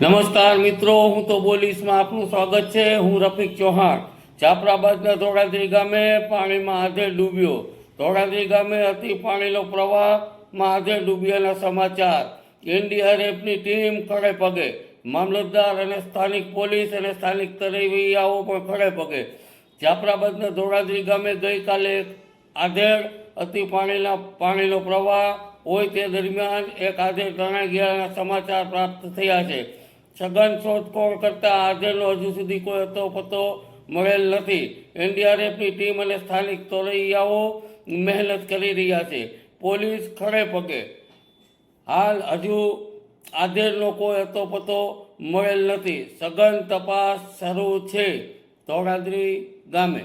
નમસ્કાર મિત્રો, હું તો બોલીસમાં આપનું સ્વાગત છે. હું રફીક ચૌહાણ. જાફરાબાદના ધોળાદ્રી ગામે પાણીમાં આધે ડૂબ્યો. ધોળાદ્રી ગામે અતિ પાણીનો પ્રવાહમાં આધે ડૂબ્યાના સમાચાર. એનડીઆરએફની ટીમ ખડે પગે. મામલતદાર અને સ્થાનિક પોલીસ અને સ્થાનિક તરવૈયાઓ પણ ખડે પગે. જાફરાબાદના ધોળાદ્રી ગામે ગઈકાલે આધેડ અતિ પાણીના, પાણીનો પ્રવાહ હોય તે દરમિયાન એક આધેડ તણાઈ ગયાના સમાચાર પ્રાપ્ત થયા છે. સઘન શોધખોળ કરતા આધેડનો હજુ સુધી કોઈ અતો પતો મળેલ નથી. એનડીઆરએફની ટીમ અને સ્થાનિક તોરૈયાઓ મહેનત કરી રહ્યા છે. પોલીસ ખડે પગે. હાલ હજુ આધેરનો કોઈ અતો પતો મળેલ નથી. સઘન તપાસ શરૂ છે. ધોળાદ્રી ગામે.